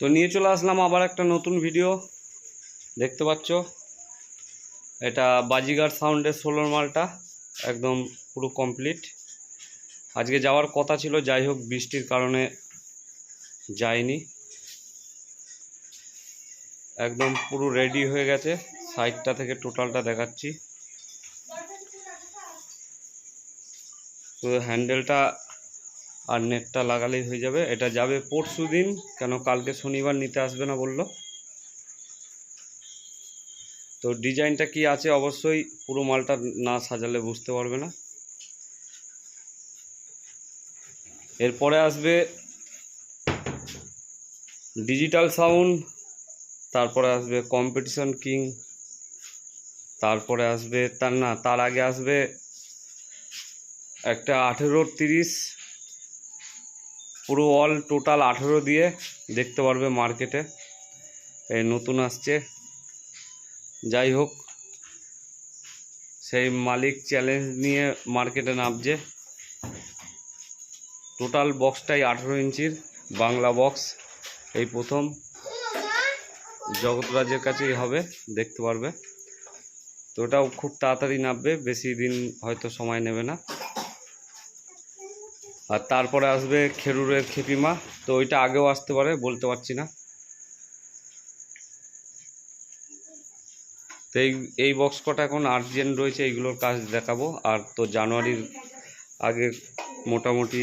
তো নিয়ে চলে আসলাম আবার একটা নতুন ভিডিও দেখতে পাচ্ছ? এটা বাজিগার সাউন্ডের ষোলোর মালটা, একদম পুরো কমপ্লিট আজকে যাওয়ার কথা ছিল, যাই হোক বৃষ্টির কারণে যায়নি একদম পুরো রেডি হয়ে গেছে সাইডটা থেকে টোটালটা দেখাচ্ছি। তো হ্যান্ডেলটা আর নেটটা লাগালেই হয়ে যাবে। এটা যাবে পরশু দিন, কেন কালকে শনিবার নিতে আসবে না বলল। তো ডিজাইনটা কি আছে অবশ্যই পুরো মালটা না সাজালে বুঝতে পারবে না। এরপরে আসবে ডিজিটাল সাউন্ড, তারপরে আসবে কম্পিটিশন কিং, তারপরে আসবে তার না, তার আগে আসবে একটা আঠেরো তিরিশ পুরো অল টোটাল আঠেরো দিয়ে দেখতে পারবে মার্কেটে এই নতুন আসছে। যাই হোক, সেই মালিক চ্যালেঞ্জ নিয়ে মার্কেটে নামছে। টোটাল বক্সটাই আঠেরো ইঞ্চির, বাংলা বক্স এই প্রথম। জগৎরাজের কাছেই হবে, দেখতে পারবে। তো ওটাও খুব তাড়াতাড়ি নামবে, বেশি দিন হয়তো সময় নেবে না। আর তারপরে আসবে খেরুরের খেপিমা। তো ওইটা আগেও আসতে পারে, বলতে পারছি না। তো এই এই বক্স কটা এখন আর্জেন্ট রয়েছে, এইগুলোর কাজ দেখাবো। আর তো জানুয়ারির আগে মোটামুটি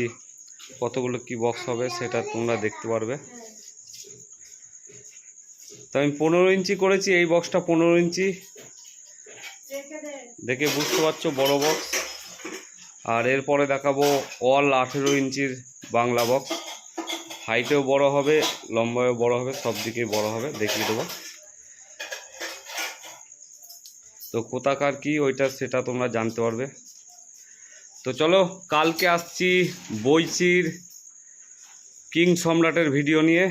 কতগুলো কি বক্স হবে, সেটা তোমরা দেখতে পারবে। তো আমি পনেরো ইঞ্চি করেছি, এই বক্সটা পনেরো ইঞ্চি। দেখে বুঝতে পারছ, বড় বক্স আর এরপরে দেখাবো অল আঠেরো ইঞ্চির বাংলা বক্স হাইটেও বড় হবে লম্বায়ও বড় হবে, সব দিকেই বড় হবে, দেখিয়ে দেবো। তো কোথাকার কি, ওইটা সেটা তোমরা জানতে পারবে। তো চলো, কালকে আসছি বইচির কিং সম্রাটের ভিডিও নিয়ে।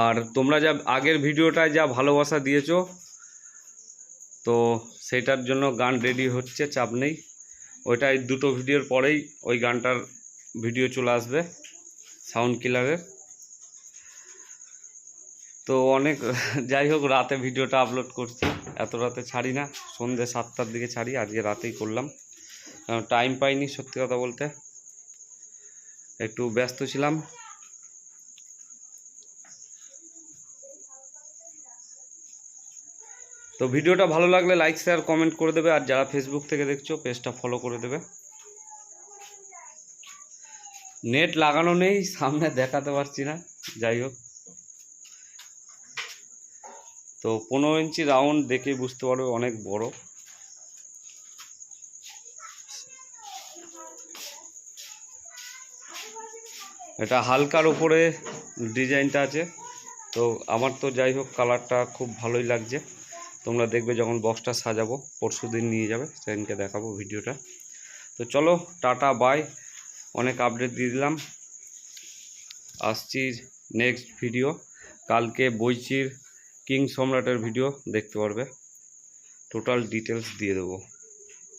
আর তোমরা যা আগের ভিডিওটায় যা ভালোবাসা দিয়েছ তো সেটার জন্য গান রেডি হচ্ছে, চাপ নেই। ওইটাই দুটো ভিডিওর পরেই ওই গানটার ভিডিও চলে আসবে সাউন্ড কিলারের তো অনেক, যাই হোক, রাতে ভিডিওটা আপলোড করছি। এত রাতে ছাড়ি না সন্ধ্যে সাতটার দিকে ছাড়ি, আজকে রাতেই করলাম। কারণ টাইম পাইনি সত্যি কথা বলতে। একটু ব্যস্ত ছিলাম তো ভিডিওটা ভালো লাগলে লাইক শেয়ার কমেন্ট করে দেবে। আর যারা ফেসবুক থেকে দেখছ পেজটা ফলো করে দেবে। নেট লাগানো নেই, সামনে দেখাতে পারছি না। যাই হোক। তো পনেরো ইঞ্চি রাউন্ড দেখেই বুঝতে পারবে অনেক বড়। এটা হালকার উপরে ডিজাইনটা আছে। তো আমার তো যাই হোক কালারটা খুব ভালোই লাগছে। তোমরা দেখবে যখন বক্সটা সাজাবো, পরশু দিন নিয়ে যাবে, সেদিনকে দেখাবো ভিডিওটা। তো চলো, টাটা বাই অনেক আপডেট দিয়ে দিলাম। আসছি নেক্সট ভিডিও কালকে বইচির কিং সম্রাটের ভিডিও দেখতে পারবে। টোটাল ডিটেলস দিয়ে দেবো।